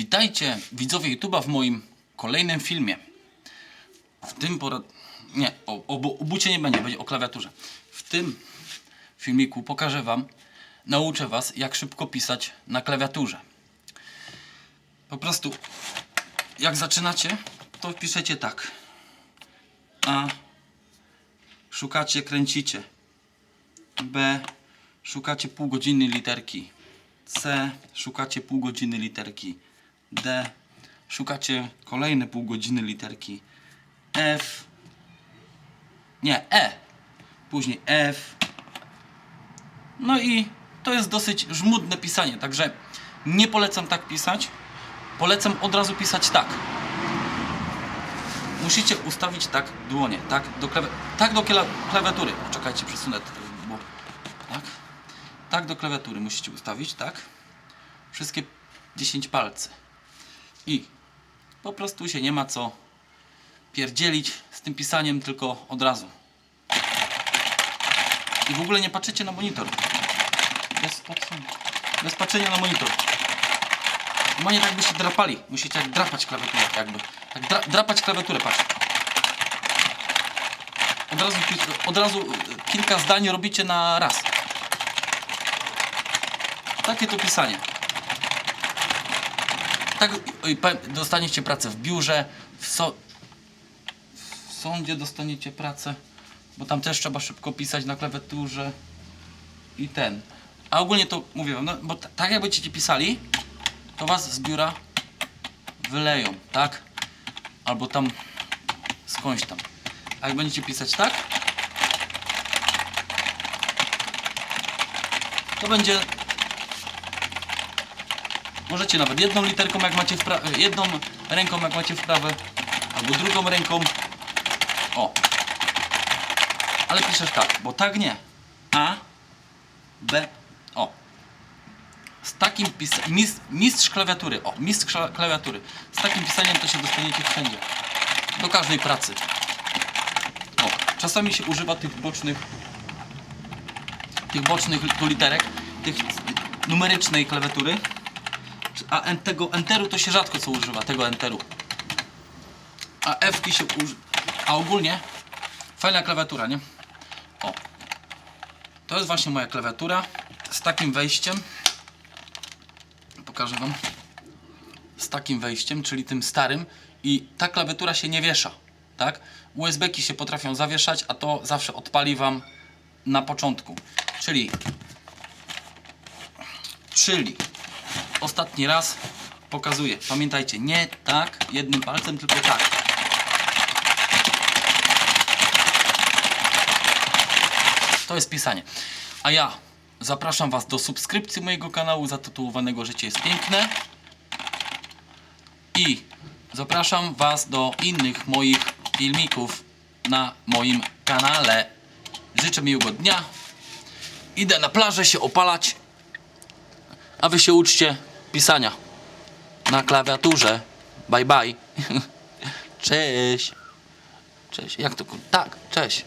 Witajcie widzowie YouTube'a w moim kolejnym filmie. W tym porad... Nie, o, o, o bucie nie będzie, będzie o klawiaturze. W tym filmiku pokażę Wam, nauczę Was jak szybko pisać na klawiaturze. Po prostu jak zaczynacie, to piszecie tak. A szukacie, kręcicie. B szukacie pół godziny literki. C szukacie pół godziny literki. D szukacie kolejne pół godziny literki. F nie, E. Później F. No i to jest dosyć żmudne pisanie, także nie polecam tak pisać. Polecam od razu pisać tak. Musicie ustawić tak dłonie, tak do, klawi- tak do kla- klawiatury. Czekajcie, przesunę, bo tak. Tak do klawiatury musicie ustawić, tak. Wszystkie 10 palcy. I po prostu się nie ma co pierdzielić z tym pisaniem, tylko od razu. I w ogóle nie patrzycie na monitor. Bez, patrzenia- bez patrzenia na monitor. Normalnie tak byście drapali. Musicie jak drapać klawiaturę jakby. Tak dra drapać klawiaturę, patrz. Od razu, od razu y, kilka zdań robicie na raz. Takie to pisanie. Tak dostaniecie pracę w biurze, w, so, w sądzie dostaniecie pracę, bo tam też trzeba szybko pisać na klawiaturze i ten. A ogólnie to mówię wam, no, bo tak jak będziecie pisali, to was z biura wyleją, tak? Albo tam skądś tam. A jak będziecie pisać tak, to będzie Możecie nawet jedną literką jak macie w jedną ręką jak macie w prawe, albo drugą ręką. O. Ale piszesz tak, bo tak nie. A, B, o. Z takim pis- mis- mistrz klawiatury, o, mistrz kla- klawiatury. Z takim pisaniem to się dostaniecie wszędzie. Do każdej pracy. O, czasami się używa tych bocznych tych bocznych literek, tych numerycznej klawiatury. A en, tego enteru to się rzadko co używa, tego enteru. A F się używa. A ogólnie fajna klawiatura, nie? O. To jest właśnie moja klawiatura z takim wejściem. Pokażę wam. Z takim wejściem, czyli tym starym i ta klawiatura się nie wiesza, tak? USB-ki się potrafią zawieszać, a to zawsze odpali wam na początku. Czyli czyli ostatni raz pokazuję. Pamiętajcie, nie tak jednym palcem, tylko tak. To jest pisanie. A ja zapraszam Was do subskrypcji mojego kanału zatytułowanego Życie jest piękne. I zapraszam Was do innych moich filmików na moim kanale. Życzę miłego dnia. Idę na plażę się opalać. A wy się uczcie pisania na klawiaturze. Bye bye. Cześć. Cześć. Jak to? Tak, cześć.